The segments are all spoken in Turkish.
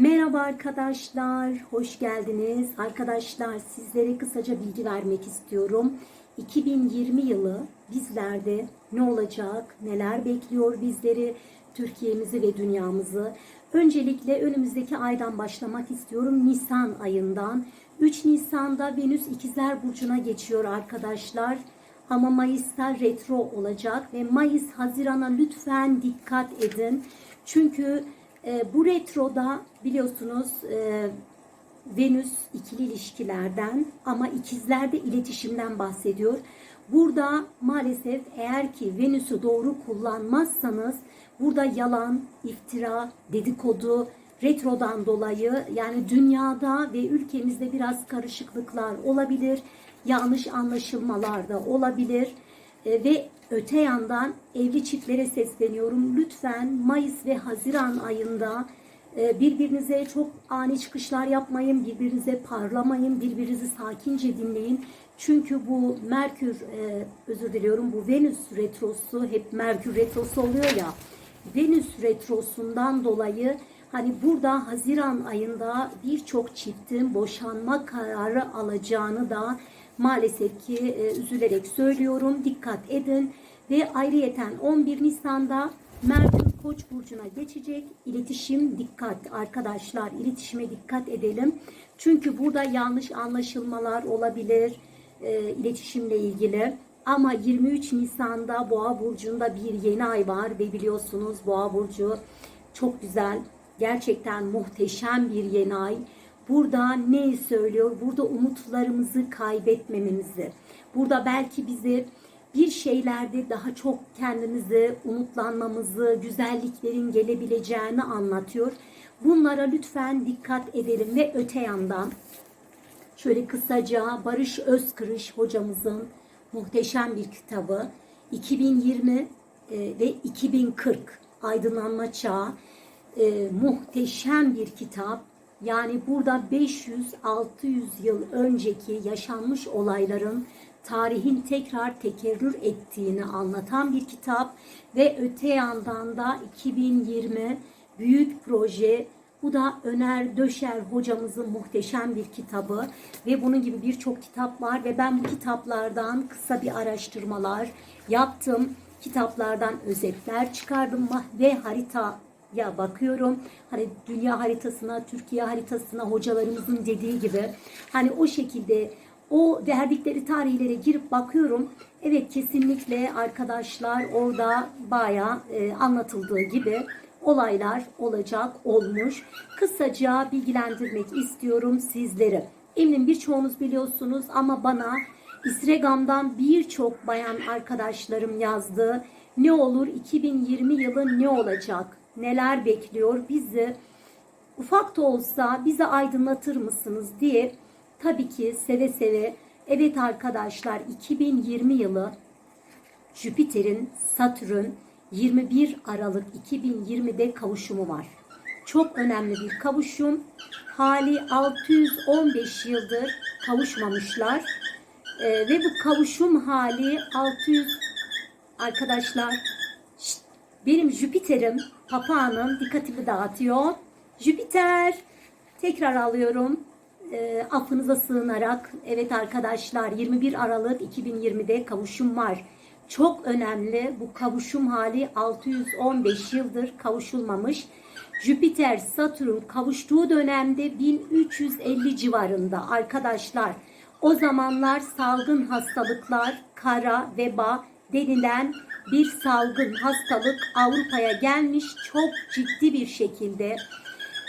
Merhaba arkadaşlar, hoş geldiniz. Arkadaşlar sizlere kısaca bilgi vermek istiyorum. 2020 yılı bizlerde ne olacak, neler bekliyor bizleri, Türkiye'mizi ve dünyamızı. Öncelikle önümüzdeki aydan başlamak istiyorum. Nisan ayından. 3 Nisan'da Venüs İkizler Burcu'na geçiyor arkadaşlar. Ama Mayıs'ta retro olacak ve Mayıs Haziran'a lütfen dikkat edin. Çünkü e, bu retroda biliyorsunuz e, Venüs ikili ilişkilerden ama ikizlerde iletişimden bahsediyor. Burada maalesef eğer ki Venüs'ü doğru kullanmazsanız burada yalan, iftira, dedikodu, retrodan dolayı yani dünyada ve ülkemizde biraz karışıklıklar olabilir. Yanlış anlaşılmalar da olabilir. E, ve öte yandan evli çiftlere sesleniyorum. Lütfen Mayıs ve Haziran ayında e, birbirinize çok ani çıkışlar yapmayın, birbirinize parlamayın, birbirinizi sakince dinleyin. Çünkü bu Merkür, e, özür diliyorum, bu Venüs retrosu, hep Merkür retrosu oluyor ya. Venüs retrosundan dolayı hani burada Haziran ayında birçok çiftin boşanma kararı alacağını da maalesef ki e, üzülerek söylüyorum. Dikkat edin ve ayrıyeten 11 Nisan'da Merkür Koç burcuna geçecek. İletişim dikkat arkadaşlar. İletişime dikkat edelim. Çünkü burada yanlış anlaşılmalar olabilir e, iletişimle ilgili. Ama 23 Nisan'da Boğa burcunda bir yeni ay var ve biliyorsunuz Boğa burcu çok güzel, gerçekten muhteşem bir yeni ay. Burada ne söylüyor? Burada umutlarımızı kaybetmememizi. Burada belki bizi bir şeylerde daha çok kendimizi umutlanmamızı, güzelliklerin gelebileceğini anlatıyor. Bunlara lütfen dikkat edelim ve öte yandan şöyle kısaca Barış Özkırış hocamızın muhteşem bir kitabı 2020 e, ve 2040 aydınlanma çağı e, muhteşem bir kitap. Yani burada 500-600 yıl önceki yaşanmış olayların tarihin tekrar tekerrür ettiğini anlatan bir kitap ve öte yandan da 2020 büyük proje bu da Öner Döşer hocamızın muhteşem bir kitabı ve bunun gibi birçok kitap var ve ben bu kitaplardan kısa bir araştırmalar yaptım. Kitaplardan özetler çıkardım ve harita ya bakıyorum hani dünya haritasına, Türkiye haritasına hocalarımızın dediği gibi hani o şekilde o verdikleri tarihlere girip bakıyorum. Evet kesinlikle arkadaşlar orada bayağı e, anlatıldığı gibi olaylar olacak olmuş. Kısaca bilgilendirmek istiyorum sizleri. Eminim birçoğunuz biliyorsunuz ama bana Instagram'dan birçok bayan arkadaşlarım yazdı. Ne olur 2020 yılı ne olacak? Neler bekliyor bizi? Ufak da olsa bize aydınlatır mısınız diye tabii ki seve seve evet arkadaşlar 2020 yılı Jüpiter'in Satürn 21 Aralık 2020'de kavuşumu var. Çok önemli bir kavuşum. Hali 615 yıldır kavuşmamışlar. Ee, ve bu kavuşum hali 600 arkadaşlar şşt, benim Jüpiter'im papağanın dikkatimi dağıtıyor. Jüpiter tekrar alıyorum. E, affınıza sığınarak evet arkadaşlar 21 Aralık 2020'de kavuşum var. Çok önemli bu kavuşum hali 615 yıldır kavuşulmamış. Jüpiter Satürn kavuştuğu dönemde 1350 civarında arkadaşlar. O zamanlar salgın hastalıklar, kara, veba denilen bir salgın hastalık Avrupa'ya gelmiş çok ciddi bir şekilde.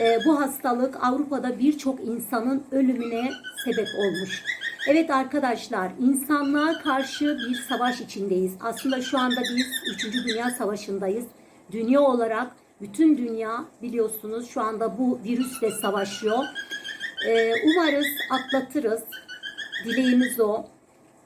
E, bu hastalık Avrupa'da birçok insanın ölümüne sebep olmuş. Evet arkadaşlar insanlığa karşı bir savaş içindeyiz. Aslında şu anda biz 3. Dünya Savaşı'ndayız. Dünya olarak bütün dünya biliyorsunuz şu anda bu virüsle savaşıyor. Ee, umarız atlatırız. Dileğimiz o.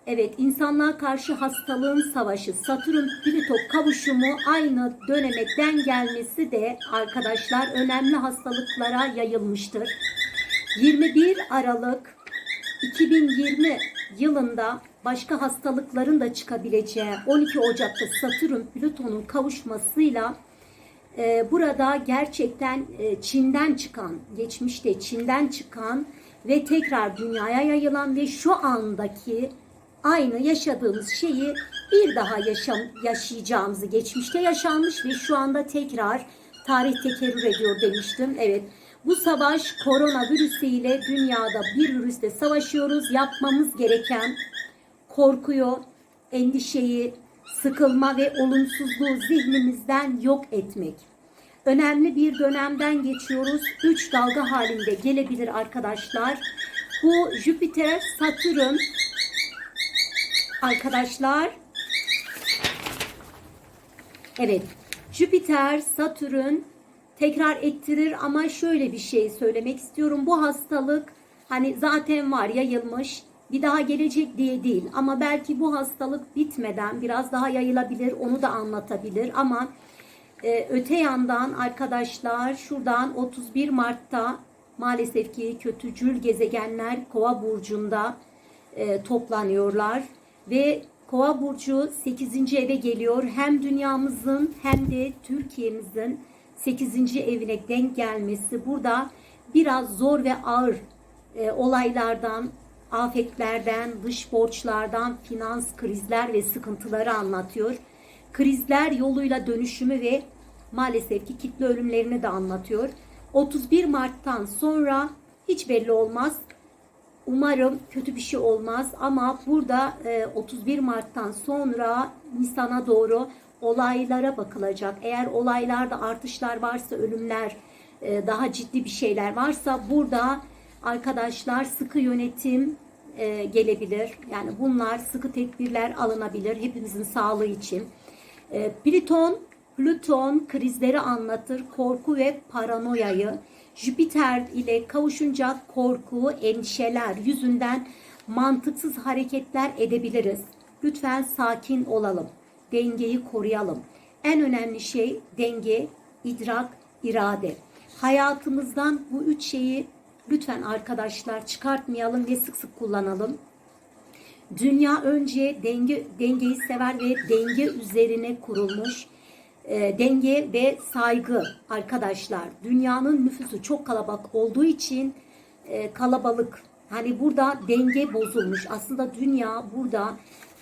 Evet insanlığa karşı hastalığın savaşı Satürn Plüto kavuşumu aynı döneme gelmesi de arkadaşlar önemli hastalıklara yayılmıştır. 21 Aralık 2020 yılında başka hastalıkların da çıkabileceği 12 Ocak'ta Satürn Plüton'un kavuşmasıyla Ee, burada gerçekten e, Çin'den çıkan, geçmişte Çin'den çıkan ve tekrar dünyaya yayılan ve şu andaki aynı yaşadığımız şeyi bir daha yaşam, yaşayacağımızı geçmişte yaşanmış ve şu anda tekrar tarih tekerrür ediyor demiştim. Evet bu savaş koronavirüsü ile dünyada bir virüsle savaşıyoruz. Yapmamız gereken korkuyu, endişeyi, sıkılma ve olumsuzluğu zihnimizden yok etmek. Önemli bir dönemden geçiyoruz. Üç dalga halinde gelebilir arkadaşlar. Bu Jüpiter, Satürn arkadaşlar. Evet. Jüpiter, Satürn tekrar ettirir ama şöyle bir şey söylemek istiyorum. Bu hastalık hani zaten var yayılmış bir daha gelecek diye değil ama belki bu hastalık bitmeden biraz daha yayılabilir onu da anlatabilir ama e, öte yandan arkadaşlar şuradan 31 Mart'ta maalesef ki kötücül gezegenler Kova burcunda e, toplanıyorlar ve Kova burcu 8. eve geliyor. Hem dünyamızın hem de Türkiye'mizin 8. evine denk gelmesi burada biraz zor ve ağır e, olaylardan, afetlerden, dış borçlardan, finans krizler ve sıkıntıları anlatıyor. Krizler yoluyla dönüşümü ve maalesef ki kitle ölümlerini de anlatıyor. 31 Mart'tan sonra hiç belli olmaz. Umarım kötü bir şey olmaz ama burada e, 31 Mart'tan sonra Nisan'a doğru olaylara bakılacak. Eğer olaylarda artışlar varsa, ölümler, e, daha ciddi bir şeyler varsa burada arkadaşlar sıkı yönetim e, gelebilir. Yani bunlar sıkı tedbirler alınabilir hepimizin sağlığı için. E, Plüton, Plüton krizleri anlatır, korku ve paranoyayı. Jüpiter ile kavuşunca korku, endişeler yüzünden mantıksız hareketler edebiliriz. Lütfen sakin olalım. Dengeyi koruyalım. En önemli şey denge, idrak, irade. Hayatımızdan bu üç şeyi lütfen arkadaşlar çıkartmayalım ve sık sık kullanalım. Dünya önce denge dengeyi sever ve denge üzerine kurulmuş. E, denge ve saygı arkadaşlar. Dünyanın nüfusu çok kalabalık olduğu için e, kalabalık. Hani burada denge bozulmuş. Aslında dünya burada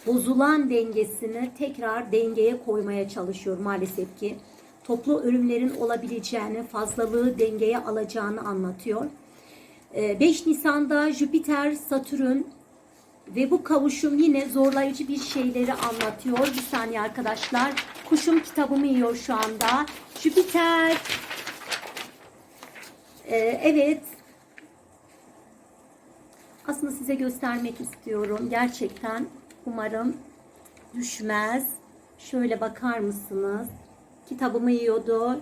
bozulan dengesini tekrar dengeye koymaya çalışıyor maalesef ki. Toplu ölümlerin olabileceğini, fazlalığı dengeye alacağını anlatıyor. 5 Nisan'da Jüpiter, Satürn ve bu kavuşum yine zorlayıcı bir şeyleri anlatıyor. Bir saniye arkadaşlar. Kuşum kitabımı yiyor şu anda. Jüpiter. Ee, evet. Aslında size göstermek istiyorum. Gerçekten umarım düşmez. Şöyle bakar mısınız? Kitabımı yiyordu.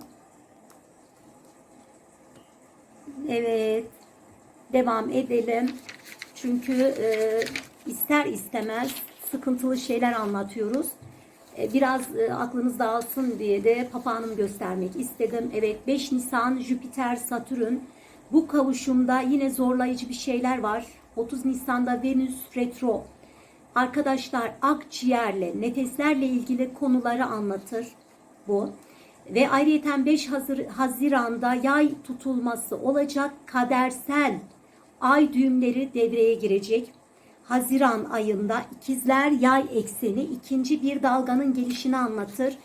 Evet. Devam edelim. Çünkü e, ister istemez sıkıntılı şeyler anlatıyoruz. E, biraz e, aklınız dağılsın diye de papağanımı göstermek istedim. Evet 5 Nisan Jüpiter Satürn bu kavuşumda yine zorlayıcı bir şeyler var. 30 Nisan'da Venüs retro. Arkadaşlar akciğerle, nefeslerle ilgili konuları anlatır bu. Ve ayrıca 5 Haziran'da yay tutulması olacak kadersel ay düğümleri devreye girecek. Haziran ayında ikizler yay ekseni ikinci bir dalganın gelişini anlatır.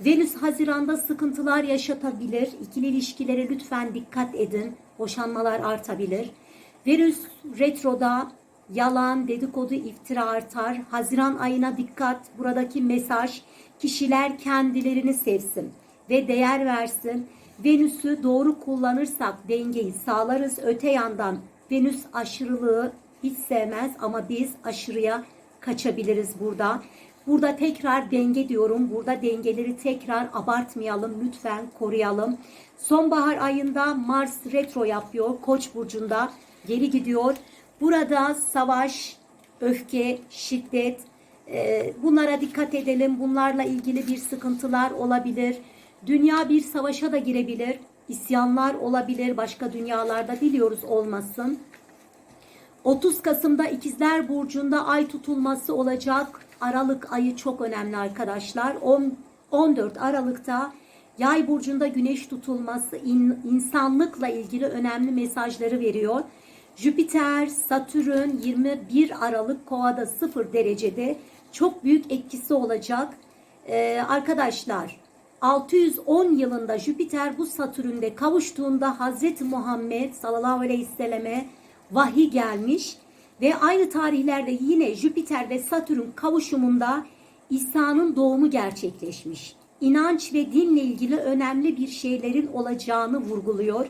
Venüs Haziran'da sıkıntılar yaşatabilir. İkili ilişkilere lütfen dikkat edin. Boşanmalar artabilir. Venüs retroda yalan, dedikodu, iftira artar. Haziran ayına dikkat. Buradaki mesaj kişiler kendilerini sevsin ve değer versin. Venüs'ü doğru kullanırsak dengeyi sağlarız. Öte yandan Venüs aşırılığı hiç sevmez ama biz aşırıya kaçabiliriz burada. Burada tekrar denge diyorum. Burada dengeleri tekrar abartmayalım. Lütfen koruyalım. Sonbahar ayında Mars retro yapıyor. Koç burcunda geri gidiyor. Burada savaş, öfke, şiddet e, bunlara dikkat edelim. Bunlarla ilgili bir sıkıntılar olabilir. Dünya bir savaşa da girebilir. İsyanlar olabilir başka dünyalarda diliyoruz olmasın. 30 Kasım'da İkizler Burcu'nda ay tutulması olacak. Aralık ayı çok önemli arkadaşlar. 10, 14 Aralık'ta Yay burcunda güneş tutulması in- insanlıkla ilgili önemli mesajları veriyor. Jüpiter, Satürn 21 Aralık Kova'da 0 derecede çok büyük etkisi olacak. Ee, arkadaşlar 610 yılında Jüpiter bu Satürn'de kavuştuğunda Hazreti Muhammed sallallahu aleyhi ve selleme vahiy gelmiş ve aynı tarihlerde yine Jüpiter ve Satürn kavuşumunda İsa'nın doğumu gerçekleşmiş. İnanç ve dinle ilgili önemli bir şeylerin olacağını vurguluyor.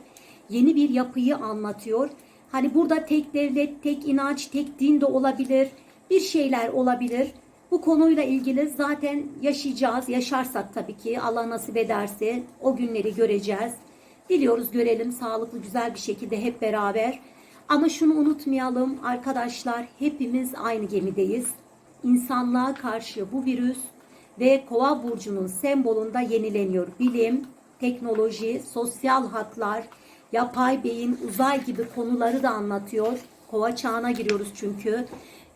Yeni bir yapıyı anlatıyor. Hani burada tek devlet, tek inanç, tek din de olabilir. Bir şeyler olabilir. Bu konuyla ilgili zaten yaşayacağız. Yaşarsak tabii ki Allah nasip ederse o günleri göreceğiz. Diliyoruz görelim sağlıklı güzel bir şekilde hep beraber. Ama şunu unutmayalım arkadaşlar hepimiz aynı gemideyiz. İnsanlığa karşı bu virüs ve kova burcunun sembolunda yenileniyor. Bilim, teknoloji, sosyal haklar, yapay beyin, uzay gibi konuları da anlatıyor. Kova çağına giriyoruz çünkü.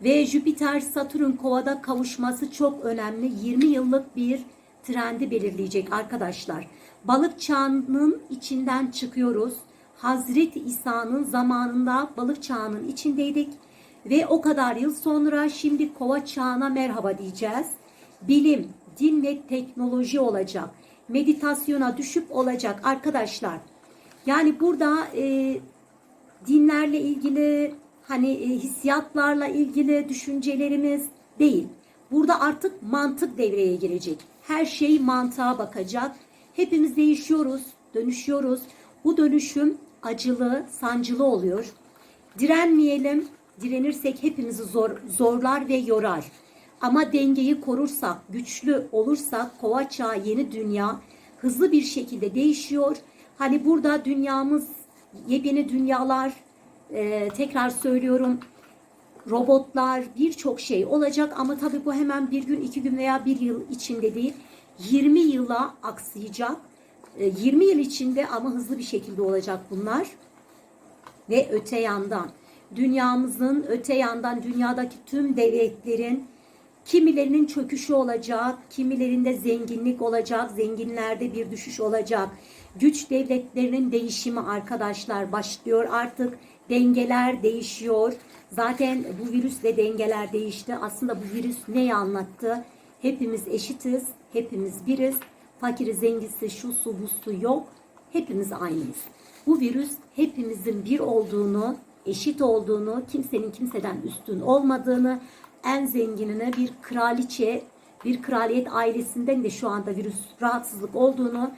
Ve Jüpiter Satürn kovada kavuşması çok önemli. 20 yıllık bir trendi belirleyecek arkadaşlar. Balık çağının içinden çıkıyoruz. Hazreti İsa'nın zamanında balık çağının içindeydik. Ve o kadar yıl sonra şimdi kova çağına merhaba diyeceğiz. Bilim, din ve teknoloji olacak. Meditasyona düşüp olacak arkadaşlar. Yani burada e, dinlerle ilgili hani e, hissiyatlarla ilgili düşüncelerimiz değil. Burada artık mantık devreye girecek. Her şey mantığa bakacak. Hepimiz değişiyoruz, dönüşüyoruz. Bu dönüşüm acılı, sancılı oluyor. Direnmeyelim. Direnirsek hepimizi zor, zorlar ve yorar. Ama dengeyi korursak, güçlü olursak kova çağı yeni dünya hızlı bir şekilde değişiyor. Hani burada dünyamız yepyeni dünyalar e, tekrar söylüyorum robotlar birçok şey olacak ama tabii bu hemen bir gün iki gün veya bir yıl içinde değil 20 yıla aksayacak. E, 20 yıl içinde ama hızlı bir şekilde olacak bunlar. Ve öte yandan dünyamızın öte yandan dünyadaki tüm devletlerin kimilerinin çöküşü olacak, kimilerinde zenginlik olacak, zenginlerde bir düşüş olacak. Güç devletlerinin değişimi arkadaşlar başlıyor artık. Dengeler değişiyor. Zaten bu virüsle dengeler değişti. Aslında bu virüs neyi anlattı? Hepimiz eşitiz, hepimiz biriz. Fakiri, zengisi, şu su, bu su yok. Hepimiz aynıyız. Bu virüs hepimizin bir olduğunu, eşit olduğunu, kimsenin kimseden üstün olmadığını, en zenginine bir kraliçe, bir kraliyet ailesinden de şu anda virüs rahatsızlık olduğunu,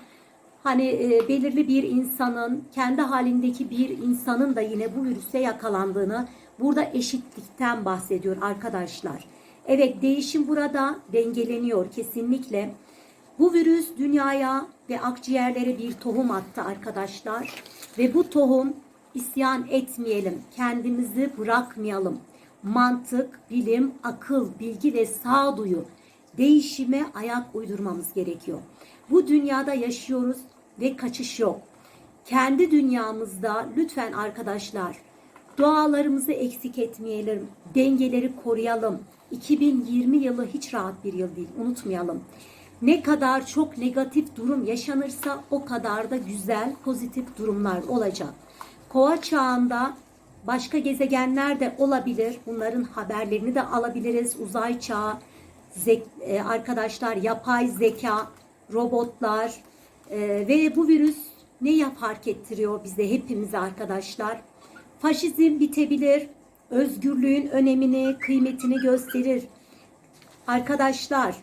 hani e, belirli bir insanın, kendi halindeki bir insanın da yine bu virüse yakalandığını, burada eşitlikten bahsediyor arkadaşlar. Evet değişim burada dengeleniyor kesinlikle. Bu virüs dünyaya ve akciğerlere bir tohum attı arkadaşlar. Ve bu tohum isyan etmeyelim, kendimizi bırakmayalım. Mantık, bilim, akıl, bilgi ve sağduyu değişime ayak uydurmamız gerekiyor. Bu dünyada yaşıyoruz ve kaçış yok. Kendi dünyamızda lütfen arkadaşlar dualarımızı eksik etmeyelim, dengeleri koruyalım. 2020 yılı hiç rahat bir yıl değil, unutmayalım. Ne kadar çok negatif durum yaşanırsa o kadar da güzel, pozitif durumlar olacak. Kova çağında başka gezegenler de olabilir. Bunların haberlerini de alabiliriz. Uzay çağı, e, arkadaşlar yapay zeka, robotlar e, ve bu virüs ne fark ettiriyor bize hepimize arkadaşlar. Faşizm bitebilir. Özgürlüğün önemini, kıymetini gösterir. Arkadaşlar,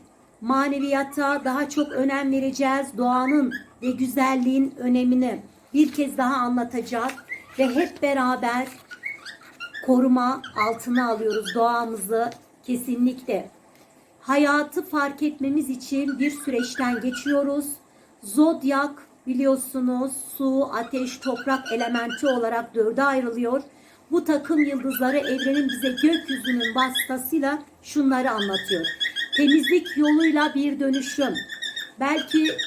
maneviyata daha çok önem vereceğiz. Doğanın ve güzelliğin önemini bir kez daha anlatacağız ve hep beraber koruma altına alıyoruz doğamızı kesinlikle. Hayatı fark etmemiz için bir süreçten geçiyoruz. Zodyak biliyorsunuz su, ateş, toprak elementi olarak dörde ayrılıyor. Bu takım yıldızları evrenin bize gökyüzünün vasıtasıyla şunları anlatıyor. Temizlik yoluyla bir dönüşüm. Belki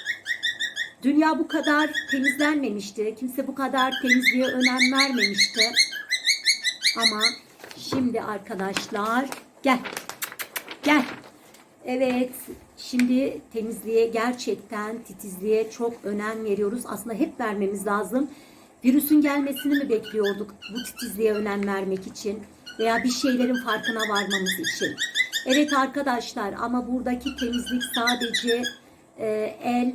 dünya bu kadar temizlenmemişti. Kimse bu kadar temizliğe önem vermemişti. Ama şimdi arkadaşlar gel. Gel. Evet, şimdi temizliğe gerçekten titizliğe çok önem veriyoruz. Aslında hep vermemiz lazım. Virüsün gelmesini mi bekliyorduk bu titizliğe önem vermek için veya bir şeylerin farkına varmamız için? Evet arkadaşlar ama buradaki temizlik sadece e, el,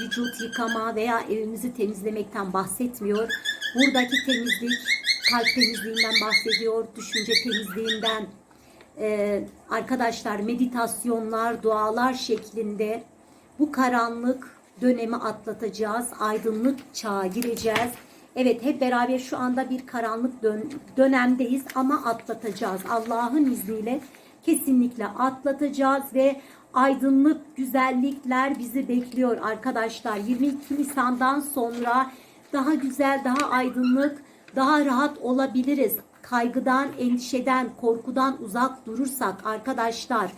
vücut yıkama veya evimizi temizlemekten bahsetmiyor. Buradaki temizlik kalp temizliğinden bahsediyor, düşünce temizliğinden, ee, arkadaşlar meditasyonlar, dualar şeklinde bu karanlık dönemi atlatacağız. Aydınlık çağa gireceğiz. Evet hep beraber şu anda bir karanlık dön- dönemdeyiz ama atlatacağız. Allah'ın izniyle kesinlikle atlatacağız ve aydınlık güzellikler bizi bekliyor arkadaşlar. 22 Nisan'dan sonra daha güzel, daha aydınlık, daha rahat olabiliriz kaygıdan, endişeden, korkudan uzak durursak arkadaşlar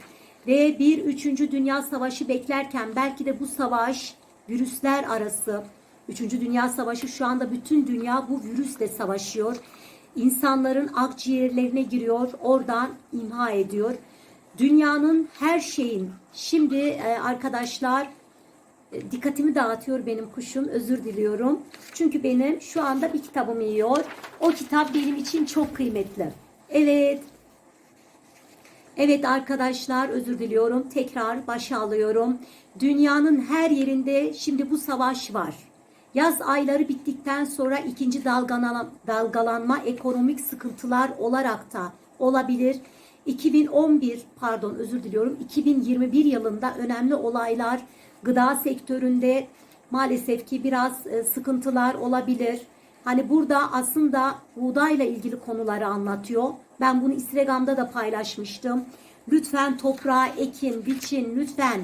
ve bir üçüncü dünya savaşı beklerken belki de bu savaş virüsler arası Üçüncü Dünya Savaşı şu anda bütün dünya bu virüsle savaşıyor. İnsanların akciğerlerine giriyor, oradan imha ediyor. Dünyanın her şeyin şimdi e, arkadaşlar e, dikkatimi dağıtıyor benim kuşum. Özür diliyorum. Çünkü benim şu anda bir kitabımı yiyor. O kitap benim için çok kıymetli. Evet. Evet arkadaşlar özür diliyorum. Tekrar başa alıyorum. Dünyanın her yerinde şimdi bu savaş var. Yaz ayları bittikten sonra ikinci dalgalanma, ekonomik sıkıntılar olarak da olabilir. 2011 pardon özür diliyorum 2021 yılında önemli olaylar gıda sektöründe maalesef ki biraz e, sıkıntılar olabilir. Hani burada aslında buğdayla ilgili konuları anlatıyor. Ben bunu Instagram'da da paylaşmıştım. Lütfen toprağa ekin, biçin, lütfen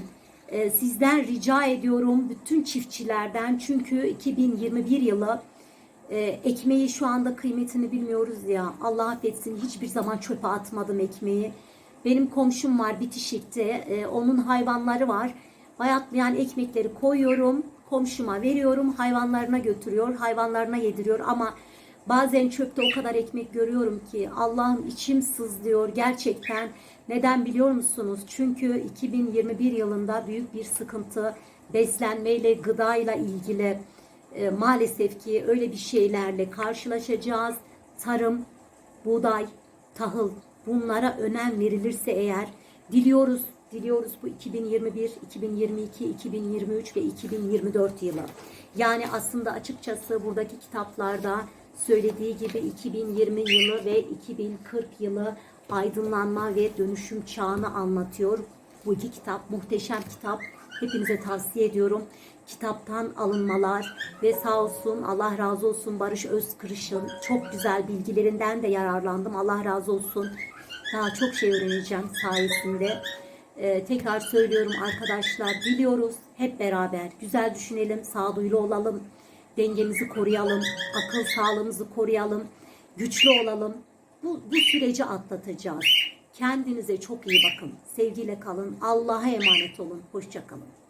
e, sizden rica ediyorum bütün çiftçilerden. Çünkü 2021 yılı e, ekmeği şu anda kıymetini bilmiyoruz ya. Allah affetsin hiçbir zaman çöpe atmadım ekmeği. Benim komşum var bitişikte. Onun hayvanları var. Bayatlayan ekmekleri koyuyorum. Komşuma veriyorum. Hayvanlarına götürüyor. Hayvanlarına yediriyor. Ama bazen çöpte o kadar ekmek görüyorum ki Allah'ım içim sızlıyor gerçekten. Neden biliyor musunuz? Çünkü 2021 yılında büyük bir sıkıntı beslenmeyle, gıdayla ilgili e, maalesef ki öyle bir şeylerle karşılaşacağız. Tarım, buğday, tahıl bunlara önem verilirse eğer diliyoruz diliyoruz bu 2021, 2022, 2023 ve 2024 yılı. Yani aslında açıkçası buradaki kitaplarda söylediği gibi 2020 yılı ve 2040 yılı aydınlanma ve dönüşüm çağını anlatıyor. Bu iki kitap muhteşem kitap. Hepinize tavsiye ediyorum. Kitaptan alınmalar ve sağ olsun Allah razı olsun Barış Özkırış'ın çok güzel bilgilerinden de yararlandım. Allah razı olsun. Daha çok şey öğreneceğim sayesinde. Ee, tekrar söylüyorum arkadaşlar diliyoruz hep beraber güzel düşünelim, sağduyulu olalım, dengemizi koruyalım, akıl sağlığımızı koruyalım, güçlü olalım. Bu, bu süreci atlatacağız. Kendinize çok iyi bakın. Sevgiyle kalın. Allah'a emanet olun. Hoşçakalın.